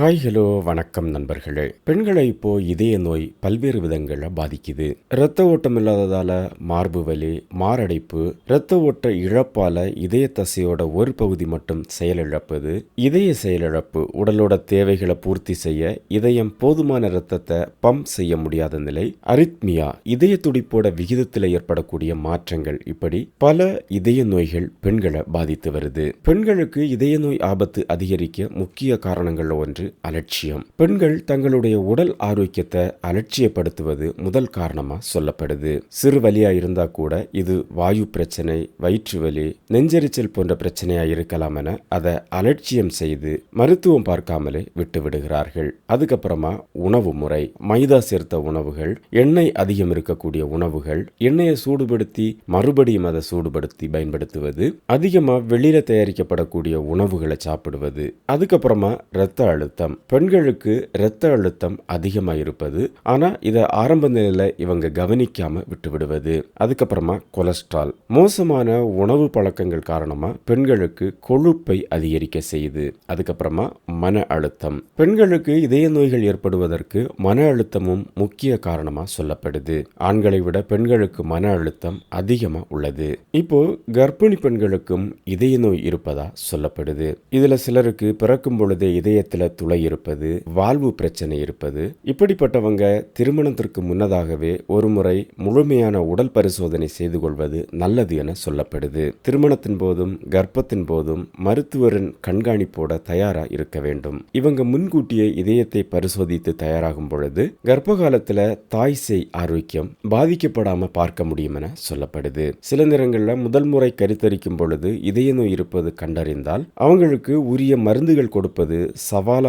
Hi hello வணக்கம் நண்பர்களே. பெண்களை இப்போ இதய நோய் பல்வேறு விதங்களில் பாதிக்குது. இரத்த ஓட்டம் இல்லாததால மார்பு வலி மாரடைப்பு இரத்த ஓட்ட இழப்பால இதய தசையோட ஒரு பகுதி மட்டும் செயலிழப்பது இதய செயலிழப்பு உடலோட தேவைகளை பூர்த்தி செய்ய இதயம் போதுமான இரத்தத்தை பம்ப் செய்ய முடியாத நிலை அரித்மியா இதய துடிப்போட விகிதத்தில் ஏற்படக்கூடிய மாற்றங்கள் இப்படி பல இதய நோய்கள் பெண்களை பாதித்து வருது. பெண்களுக்கு இதய நோய் ஆபத்து அதிகரிக்க முக்கிய காரணங்களில் ஒன்று அலட்சியம். பெண்கள் தங்களுடைய உடல் ஆரோக்கியத்தை அலட்சியப்படுத்துவது முதல் காரணமா சொல்லப்படுது. சிறு வலியா இருந்தா கூட இது வாயு பிரச்சனை வயிற்று வலி நெஞ்செரிச்சல் போன்ற பிரச்சனையா இருக்கலாம் என அதை அலட்சியம் செய்து மருத்துவம் பார்க்காமலே விட்டு விடுகிறார்கள். அதுக்கப்புறமா உணவு முறை. மைதா சேர்த்த உணவுகள் எண்ணெய் அதிகம் இருக்கக்கூடிய உணவுகள் எண்ணெயை சூடுபடுத்தி மறுபடியும் அதை சூடுபடுத்தி பயன்படுத்துவது அதிகமா வெளியில தயாரிக்கப்படக்கூடிய உணவுகளை சாப்பிடுவது அதுக்கப்புறமா இரத்த அழுத்தம் பெண்களுக்கு இரத்த அழுத்தம் அதிகமாக இருப்பது ஆனால் இதை ஆரம்ப நிலையில் இவங்க கவனிக்காம விட்டு விடுவது அதுக்கப்புறமா கொலஸ்ட்ரால். மோசமான உணவு பழக்கங்கள் காரணமாக பெண்களுக்கு கொழுப்பை அதிகரிக்க செய்யுது. அதுக்கப்புறமா மன அழுத்தம். பெண்களுக்கு இதய நோய்கள் ஏற்படுவதற்கு மன அழுத்தமும் முக்கிய காரணமாக சொல்லப்படுது. ஆண்களை விட பெண்களுக்கு மன அழுத்தம் அதிகமாக உள்ளது. இப்போ கர்ப்பிணி பெண்களுக்கும் இதய நோய் இருப்பதா சொல்லப்படுது. இதில் சிலருக்கு பிறக்கும் பொழுதே இதயத்தில் துளை இருப்பது வாழ்வு பிரச்சனை இருப்பது. இப்படிப்பட்டவங்க திருமணத்திற்கு முன்னதாகவே ஒருமுறை முழுமையான உடல் பரிசோதனை செய்து கொள்வது நல்லது என சொல்லப்படுது. திருமணத்தின் போதும் கர்ப்பத்தின் போதும் மருத்துவரின் கண்காணிப்போட தயாரா இருக்க வேண்டும். இவங்க முன்கூட்டியே இதயத்தை பரிசோதித்து தயாராகும் பொழுது கர்ப்ப காலத்துல தாய் செய் ஆரோக்கியம் பாதிக்கப்படாம பார்க்க முடியும் என சொல்லப்படுது. சில நேரங்களில் முதல் முறை கருத்தரிக்கும் பொழுது இதய நோய் இருப்பது கண்டறிந்தால் அவங்களுக்கு உரிய மருந்துகள் கொடுப்பது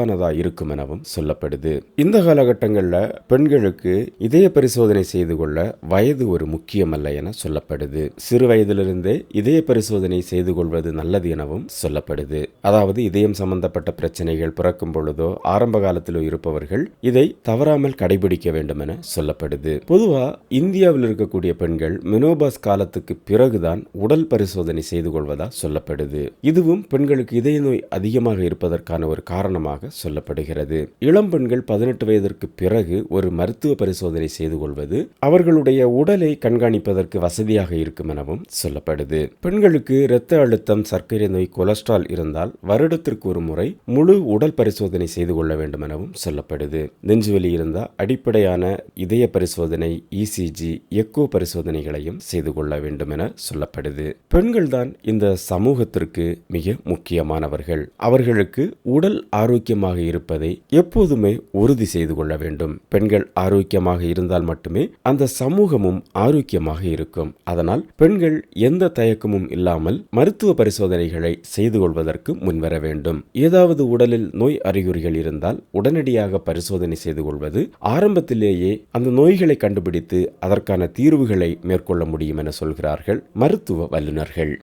சவாலானதா இருக்கும் எனவும் சொல்லப்படுது. இந்த காலகட்டங்களில் பெண்களுக்கு இதய பரிசோதனை செய்து கொள்ள வயது ஒரு முக்கியமல்ல என சொல்லப்படுது. சிறு வயதிலிருந்தே இதய பரிசோதனை செய்து கொள்வது நல்லது எனவும் சொல்லப்படுது. அதாவது இதயம் சம்பந்தப்பட்ட பிரச்சனைகள் பிறக்கும் பொழுதோ ஆரம்ப காலத்திலோ இருப்பவர்கள் இதை தவறாமல் கடைபிடிக்க வேண்டும் என சொல்லப்படுது. பொதுவா இந்தியாவில் இருக்கக்கூடிய பெண்கள் மெனோபாஸ் காலத்துக்கு பிறகுதான் உடல் பரிசோதனை செய்து கொள்வதா சொல்லப்படுது. இதுவும் பெண்களுக்கு இதய நோய் அதிகமாக இருப்பதற்கான ஒரு காரணமாக சொல்லப்படுகிறது. இளம் பெண்கள் பதினெட்டு வயதிற்கு பிறகு ஒரு மருத்துவ பரிசோதனை செய்து கொள்வது அவர்களுடைய உடலை கண்காணிப்பதற்கு வசதியாக இருக்கும் எனவும் சொல்லப்படுது. பெண்களுக்கு இரத்த அழுத்தம் சர்க்கரை நோய் கொலஸ்ட்ரால் இருந்தால் வருடத்திற்கு ஒரு முறை முழு உடல் பரிசோதனை செய்து கொள்ள வேண்டும் எனவும் சொல்லப்படுது. நெஞ்சுவலி இருந்தால் அடிப்படையான இதய பரிசோதனை இசிஜி எக்கோ பரிசோதனைகளையும் செய்து கொள்ள வேண்டும் என சொல்லப்படுது. பெண்கள் தான் இந்த சமூகத்திற்கு மிக முக்கியமானவர்கள். அவர்களுக்கு உடல் ஆரோக்கியம் ஆரோக்கியமாக இருப்பதை எப்போதுமே உறுதி செய்து கொள்ள வேண்டும். பெண்கள் ஆரோக்கியமாக இருந்தால் மட்டுமே அந்த சமூகமும் ஆரோக்கியமாக இருக்கும். அதனால் பெண்கள் எந்த தயக்கமும் இல்லாமல் மருத்துவ பரிசோதனைகளை செய்து கொள்வதற்கு முன்வர வேண்டும். ஏதாவது உடலில் நோய் அறிகுறிகள் இருந்தால் உடனடியாக பரிசோதனை செய்து கொள்வது ஆரம்பத்திலேயே அந்த நோய்களை கண்டுபிடித்து அதற்கான தீர்வுகளை மேற்கொள்ள முடியும் என சொல்கிறார்கள் மருத்துவ வல்லுநர்கள்.